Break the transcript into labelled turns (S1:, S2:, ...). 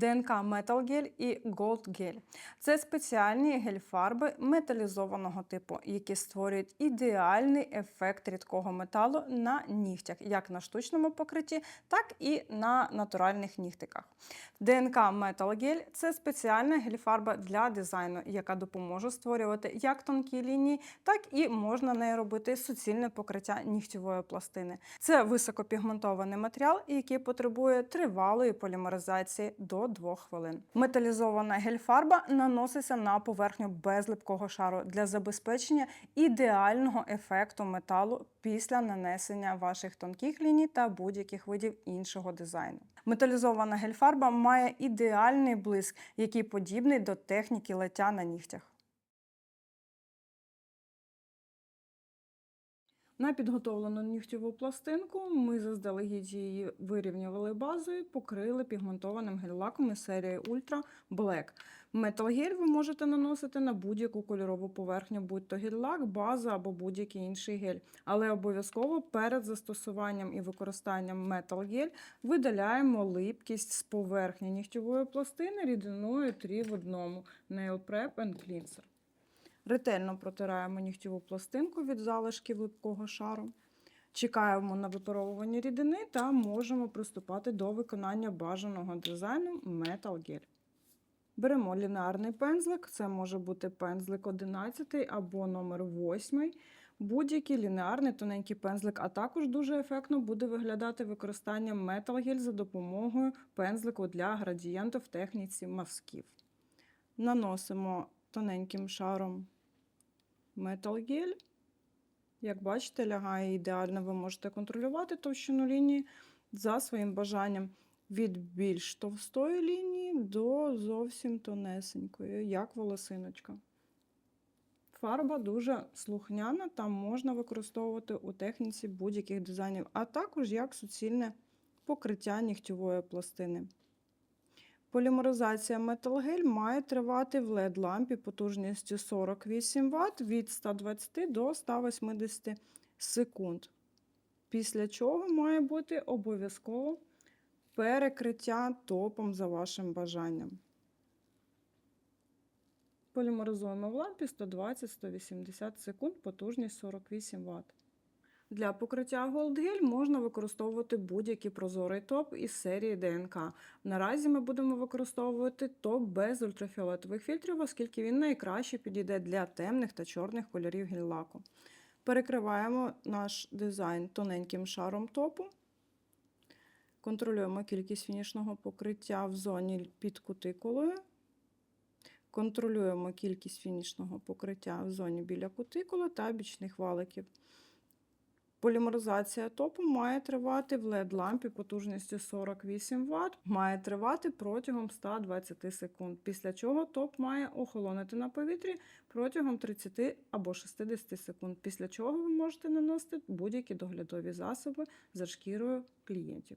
S1: ДНК Metal Gel і Gel. Це спеціальні гель-фарби металізованого типу, які створюють ідеальний ефект рідкого металу на нігтях, як на штучному покритті, так і на натуральних нігтиках. ДНК Metal Gel – це спеціальна гель-фарба для дизайну, яка допоможе створювати як тонкі лінії, так і можна нею робити суцільне покриття нігтєвої пластини. Це високопігментований матеріал, який потребує тривалої полімеризації до 2 хвилин. Металізована гель-фарба наноситься на поверхню без липкого шару для забезпечення ідеального ефекту металу після нанесення ваших тонких ліній та будь-яких видів іншого дизайну. Металізована гель-фарба має ідеальний блиск, який подібний до техніки лиття на нігтях. На підготовлену нігтєву пластинку ми заздалегідь її вирівнювали базою, покрили пігментованим гель-лаком із серії Ultra Black. Метал-гель ви можете наносити на будь-яку кольорову поверхню, будь то гель-лак, база або будь-який інший гель. Але обов'язково перед застосуванням і використанням метал-гель видаляємо липкість з поверхні нігтєвої пластини рідиною 3 в одному Nail Prep and Cleanser. Ретельно протираємо нігтєву пластинку від залишків липкого шару. Чекаємо на випаровування рідини та можемо приступати до виконання бажаного дизайну Metal Gel. Беремо лінеарний пензлик, це може бути пензлик 11 або номер 8. Будь-який лінеарний тоненький пензлик, а також дуже ефектно буде виглядати використання Gel за допомогою пензлику для градієнту в техніці мазків. Наносимо тоненьким шаром Metal Gel. Як бачите, лягає ідеально, ви можете контролювати товщину лінії за своїм бажанням від більш товстої лінії до зовсім тонесенької, як волосиночка. Фарба дуже слухняна, там можна використовувати у техніці будь-яких дизайнів, а також як суцільне покриття нігтєвої пластини. Полімеризація металгель має тривати в LED-лампі потужністю 48 Вт від 120 до 180 секунд. Після чого має бути обов'язково перекриття топом за вашим бажанням. Полімеризуємо в лампі 120-180 секунд, потужність 48 Вт. Для покриття Gel можна використовувати будь-який прозорий топ із серії ДНК. Наразі ми будемо використовувати топ без ультрафіолетових фільтрів, оскільки він найкраще підійде для темних та чорних кольорів гель-лаку. Перекриваємо наш дизайн тоненьким шаром топу. Контролюємо кількість фінішного покриття в зоні під кутикулою. Контролюємо кількість фінішного покриття в зоні біля кутикули та бічних валиків. Полімеризація топу має тривати в LED-лампі потужністю 48 Вт, має тривати протягом 120 секунд, після чого топ має охолонити на повітрі протягом 30 або 60 секунд, після чого ви можете наносити будь-які доглядові засоби за шкірою клієнтів.